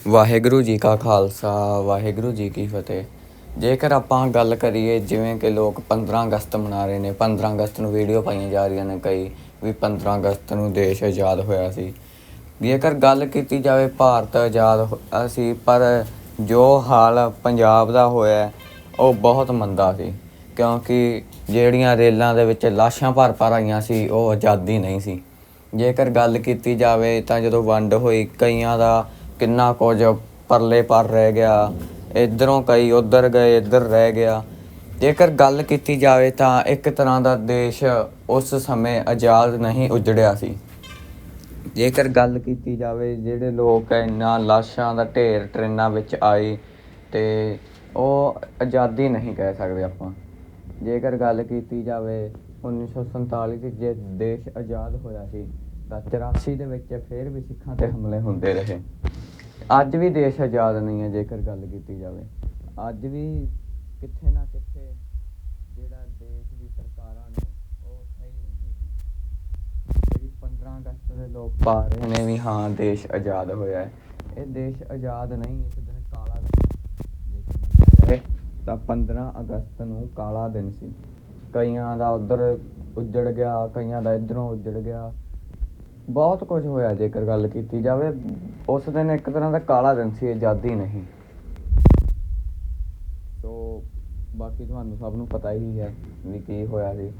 ਵਾਹਿਗੁਰੂ ਜੀ ਕਾ ਖਾਲਸਾ, ਵਾਹਿਗੁਰੂ ਜੀ ਕੀ ਫਤਿਹ। ਜੇਕਰ ਆਪਾਂ ਗੱਲ ਕਰੀਏ ਜਿਵੇਂ ਕਿ ਲੋਕ 15 ਅਗਸਤ ਮਨਾ ਰਹੇ ਨੇ 15 ਅਗਸਤ ਨੂੰ ਵੀਡੀਓ ਪਾਈਆਂ ਜਾ ਰਹੀਆਂ ਨੇ ਕਈ ਵੀ 15 ਅਗਸਤ ਨੂੰ ਦੇਸ਼ ਆਜ਼ਾਦ ਹੋਇਆ ਸੀ। ਜੇਕਰ ਗੱਲ ਕੀਤੀ ਜਾਵੇ ਭਾਰਤ ਆਜ਼ਾਦ ਹੋਇਆ ਸੀ ਪਰ ਜੋ ਹਾਲ ਪੰਜਾਬ ਦਾ ਹੋਇਆ, ਉਹ ਬਹੁਤ ਮੰਦਾ ਸੀ। ਕਿਉਂਕਿ ਜਿਹੜੀਆਂ ਰੇਲਾਂ ਦੇ ਵਿੱਚ ਲਾਸ਼ਾਂ ਭਰ ਭਰ ਆਈਆਂ ਸੀ, ਉਹ ਆਜ਼ਾਦੀ ਨਹੀਂ ਸੀ। ਜੇਕਰ ਗੱਲ ਕੀਤੀ ਜਾਵੇ ਤਾਂ ਜਦੋਂ ਵੰਡ ਹੋਈ, ਕਈਆਂ ਦਾ ਕਿੰਨਾ ਕੁਝ ਪਰਲੇ ਪਰ ਰਹਿ ਗਿਆ, ਇਧਰੋਂ ਕਈ ਉਧਰ ਗਏ, ਇੱਧਰ ਰਹਿ ਗਿਆ। ਜੇਕਰ ਗੱਲ ਕੀਤੀ ਜਾਵੇ ਤਾਂ ਇੱਕ ਤਰ੍ਹਾਂ ਦਾ ਦੇਸ਼ ਉਸ ਸਮੇਂ ਆਜ਼ਾਦ ਨਹੀਂ ਉਜੜਿਆ ਸੀ। ਜੇਕਰ ਗੱਲ ਕੀਤੀ ਜਾਵੇ, ਜਿਹੜੇ ਲੋਕ ਇੰਨਾ ਲਾਸ਼ਾਂ ਦਾ ਢੇਰ ਟ੍ਰੇਨਾਂ ਵਿੱਚ ਆਏ ਤੇ ਉਹ ਆਜ਼ਾਦੀ ਨਹੀਂ ਕਹਿ ਸਕਦੇ ਆਪਾਂ। ਜੇਕਰ ਗੱਲ ਕੀਤੀ ਜਾਵੇ 1947 ਵਿੱਚ ਜੇ ਦੇਸ਼ ਆਜ਼ਾਦ ਹੋਇਆ ਸੀ, ਤਾਂ 84 ਦੇ ਵਿੱਚ ਫਿਰ ਵੀ ਸਿੱਖਾਂ ਤੇ ਹਮਲੇ ਹੁੰਦੇ ਰਹੇ। ਅੱਜ ਵੀ ਦੇਸ਼ ਆਜ਼ਾਦ ਨਹੀਂ ਹੈ ਜੇਕਰ ਗੱਲ ਕੀਤੀ ਜਾਵੇ। ਅੱਜ ਵੀ ਕਿੱਥੇ ਨਾ ਕਿੱਥੇ ਜਿਹੜਾ ਦੇਸ਼ ਦੀ ਸਰਕਾਰਾਂ ਨੇ, ਉਹ ਸਹੀ ਨਹੀਂ ਹੈਗੀ। ਜਿਹੜੀ 15 ਅਗਸਤ ਦੇ ਲੋਕ ਪਾ ਰਹੇ ਨੇ ਵੀ ਹਾਂ, ਦੇਸ਼ ਆਜ਼ਾਦ ਹੋਇਆ ਹੈ। ਇਹ ਦੇਸ਼ ਆਜ਼ਾਦ ਨਹੀਂ ਇਸ ਦਿਨ ਕਾਲਾ ਦਿਨ ਜੇਕਰ ਜਾਵੇ ਤਾਂ 15 ਅਗਸਤ ਨੂੰ ਕਾਲਾ ਦਿਨ ਸੀ। ਕਈਆਂ ਦਾ ਉਧਰ ਉੱਜੜ ਗਿਆ, ਕਈਆਂ ਦਾ ਇਧਰੋਂ ਉੱਜੜ ਗਿਆ। ਬਹੁਤ ਕੁਝ ਹੋਇਆ ਜੇਕਰ ਗੱਲ ਕੀਤੀ ਜਾਵੇ, ਉਸ ਦਿਨ ਇੱਕ ਤਰ੍ਹਾਂ ਦਾ ਕਾਲਾ ਦਿਨ ਸੀ ਆਜ਼ਾਦੀ ਨਹੀਂ। ਸੋ, ਬਾਕੀ ਤੁਹਾਨੂੰ ਸਭ ਨੂੰ ਪਤਾ ਹੀ ਹੈ ਵੀ ਕੀ ਹੋਇਆ ਸੀ